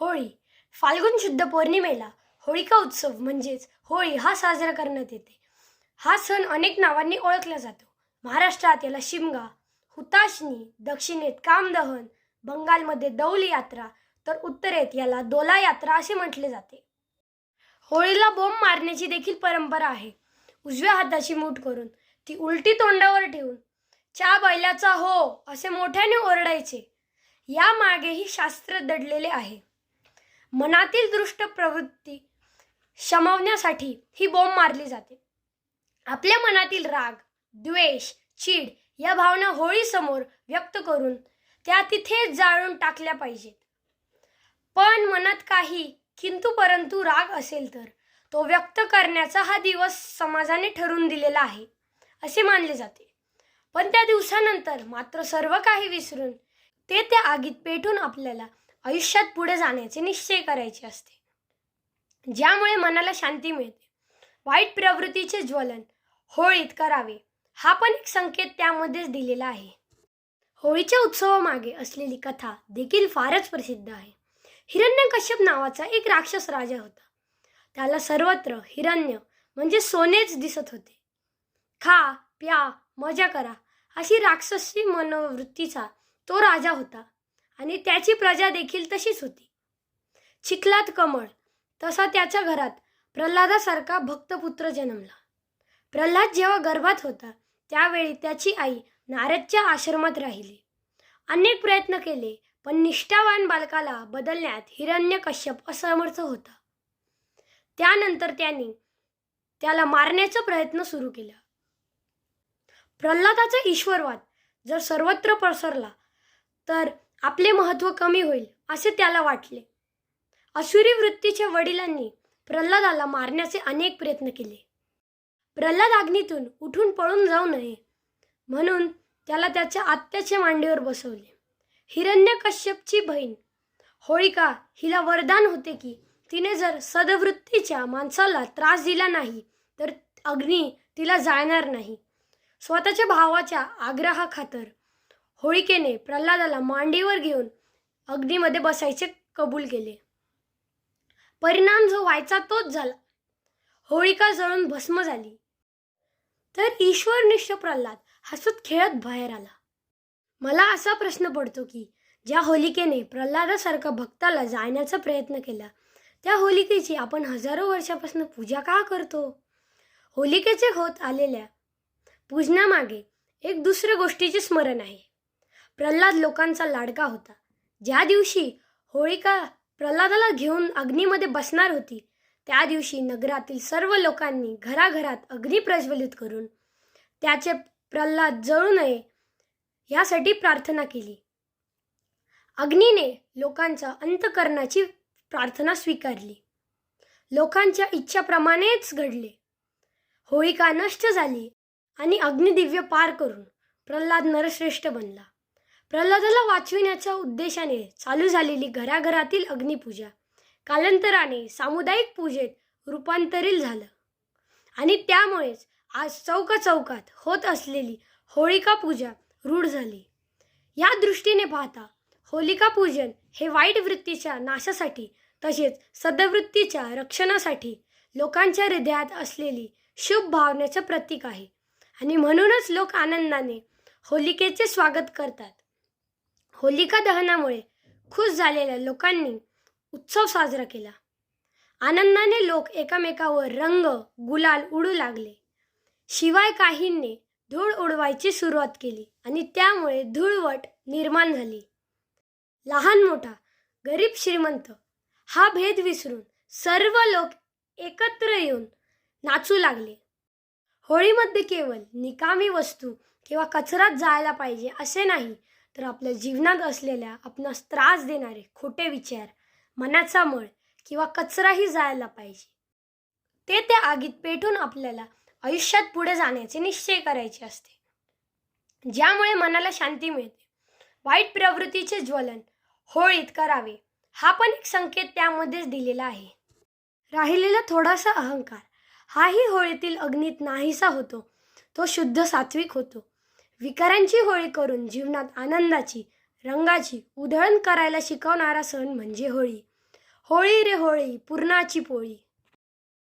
होळी फाल्गुन शुद्ध पौर्णिमेला होळिका उत्सव म्हणजेच होळी हा साजरा करण्यात येते. हा सण अनेक नावांनी ओळखला जातो. महाराष्ट्रात याला शिमगा हुताशनी दक्षिणेत कामदहन बंगालमध्ये दौल यात्रा तर उत्तरेत याला दोला यात्रा असे म्हटले जाते. होळीला बोंब मारण्याची देखील परंपरा आहे. उजव्या हाताची मूठ करून ती उलटी तोंडावर ठेवून च्या बैलाचा हो असे मोठ्याने ओरडायचे. यामागेही शास्त्र दडलेले आहे. मनातील दृष्ट प्रवृत्ती शमवण्यासाठी ही बोंब मारली जाते. आपल्या मनातील राग द्वेष चीड या भावना होळीसमोर व्यक्त करून त्या तिथेच जाळून टाकल्या पाहिजेत. पण मनात काही किंतु परंतु राग असेल तर तो व्यक्त करण्याचा हा दिवस समाजाने ठरवून दिलेला आहे असे मानले जाते. पण त्या दिवसानंतर मात्र सर्व काही विसरून ते त्या आगीत पेटून आपल्याला आयुष्यात पुढे जाण्याचे निश्चय करायचे असते. ज्यामुळे मनाला शांती मिळते. वाईट प्रवृत्तीचे ज्वलन होळीत करावे हा पण एक संकेत त्यामध्येच दिलेला आहे. होळीच्या उत्सवामागे असलेली कथा देखील फारच प्रसिद्ध आहे. हिरण्यकश्यप नावाचा एक राक्षस राजा होता. त्याला सर्वत्र हिरण्य म्हणजे सोनेच दिसत होते. खा प्या मजा करा अशी राक्षसी मनोवृत्तीचा तो राजा होता. आणि त्याची प्रजा देखील तशीच होती. चिखलात कमळ तसा त्याच्या घरात प्रल्हादासारखा भक्तपुत्र जन्मला. प्रल्हाद जेव्हा गर्भात होता त्यावेळी त्याची आई नारदच्या आश्रमात राहिली. अनेक प्रयत्न केले पण निष्ठावान बालकाला बदलण्यात हिरण्यकश्यप असमर्थ होता. त्यानंतर त्यांनी त्याला मारण्याचा प्रयत्न सुरू केला. प्रल्हादाचा ईश्वरवाद जर सर्वत्र पसरला तर आपले महत्त्व कमी होईल असे त्याला वाटले. असुरी वृत्तीच्या वडिलांनी प्रल्हादाला मारण्याचे अनेक प्रयत्न केले. प्रल्हाद अग्नीतून उठून पळून जाऊ नये म्हणून त्याला त्याच्या आत्याच्या मांडीवर बसवले. हिरण्यकश्यपची बहीण होळिका हिला वरदान होते की तिने जर सदवृत्तीच्या माणसाला त्रास दिला नाही तर अग्नी तिला जाळणार नाही. स्वतःच्या भावाच्या आग्रहाखातर होळिकेने प्रल्हादाला मांडीवर घेऊन अग्नीमध्ये बसायचे कबूल केले. परिणाम जो व्हायचा तोच झाला. होळिका जळून भस्म झाली. तर ईश्वरनिष्ठ प्रल्हाद हसत खेळत बाहेर आला. मला असा प्रश्न पडतो की ज्या होलिकेने प्रल्हादासारखा भक्ताला जाण्याचा प्रयत्न केला त्या होलिकेची आपण हजारो वर्षापासून पूजा का करतो? होलिकेचे होत आलेल्या पूजनामागे एक दुसऱ्या गोष्टीचे स्मरण आहे. प्रल्हाद लोकांचा लाडका होता. ज्या दिवशी होळिका प्रल्हादाला घेऊन अग्नीमध्ये बसणार होती त्या दिवशी नगरातील सर्व लोकांनी घराघरात अग्नी प्रज्वलित करून त्याचे प्रल्हाद जळू नये यासाठी प्रार्थना केली. अग्नीने लोकांचा अंतकरणाची प्रार्थना स्वीकारली. लोकांच्या इच्छाप्रमाणेच घडले. होळिका नष्ट झाली आणि अग्निदिव्य पार करून प्रल्हाद नरश्रेष्ठ बनला. प्रल्हादाला वाचविण्याच्या उद्देशाने चालू झालेली घराघरातील अग्निपूजा कालांतराने सामुदायिक पूजेत रूपांतरित झालं. आणि त्यामुळेच आज चौका चौकात होत असलेली होळिका पूजा रूढ झाली. या दृष्टीने पाहता होलिका पूजन हे वाईट वृत्तीच्या नाशासाठी तसेच सदवृत्तीच्या रक्षणासाठी लोकांच्या हृदयात असलेली शुभ भावनेचं प्रतीक आहे. आणि म्हणूनच लोक आनंदाने होलिकेचे स्वागत करतात. होलिका दहनामुळे खुश झालेल्या लोकांनी उत्सव साजरा केला. आनंदाने लोक एकामेकावर रंग गुलाल उडू लागले. शिवाय काहींनी धूळ उडवायची सुरुवात केली आणि त्यामुळे धूळवट निर्माण झाली. लहान मोठा गरीब श्रीमंत हा भेद विसरून सर्व लोक एकत्र येऊन नाचू लागले. होळीमध्ये केवळ निकामी वस्तू किंवा कचराच जायला पाहिजे असे नाही तर आपल्या जीवनात असलेल्या आपणास त्रास देणारे खोटे विचार मनाचा मळ किंवा कचराही जायला पाहिजे. ते त्या आगीत पेटून आपल्याला आयुष्यात पुढे जाण्याचे निश्चय करायचे असते. ज्यामुळे मनाला शांती मिळते. वाईट प्रवृत्तीचे ज्वलन होळीत करावे हा पण एक संकेत त्यामध्येच दिलेला आहे. राहिलेला थोडासा अहंकार हाही होळीतील अग्नीत नाहीसा होतो तो शुद्ध सात्विक होतो. विकारांची होळी करून जीवनात आनंदाची रंगाची उधळण करायला शिकवणारा सण म्हणजे होळी. होळी रे होळी पुरणाची पोळी.